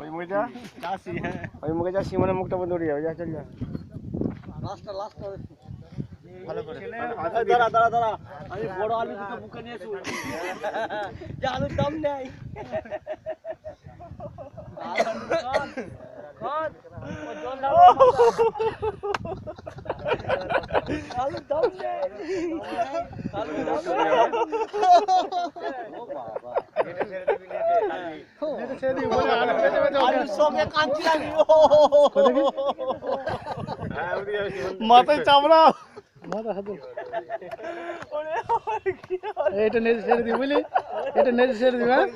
ওই মুখটা চাষি হ্যাঁ। ওই মুখে যা সীমানের মুখটা বন্ধ হয়ে যা চল যা। লাস্টটা লাস্টটা ভালো করে। দাঁড়া দাঁড়া দাঁড়া। আমি বড় আলু দুটো মুখে নিয়ে আসব। যে আলুর দাম নেই। আলুর দাম নেই। আলুর দাম নেই। ও বাবা। মাথায় চামড়া। এটা নেজে ছেড়ে দিই বুঝলি? এটা নেজে ছেড়ে দিবি হ্যাঁ?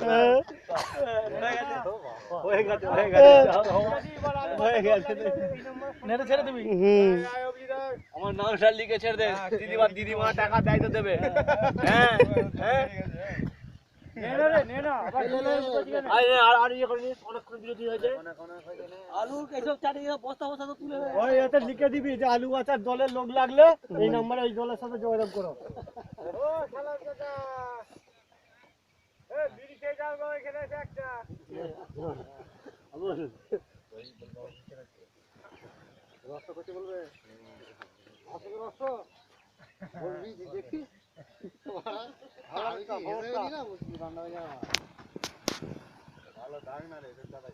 আমার নামটা লিখে ছেড়ে দে। দিদিমা দিদিমা টাকা দেয় তো দেবে। হ্যাঁ হ্যাঁ। লিখে দিবি যে আলু আচার দলের লোক লাগলে এই নম্বরে এই দলের সাথে যোগাযোগ করো। ভালো দাগ না রে দাদা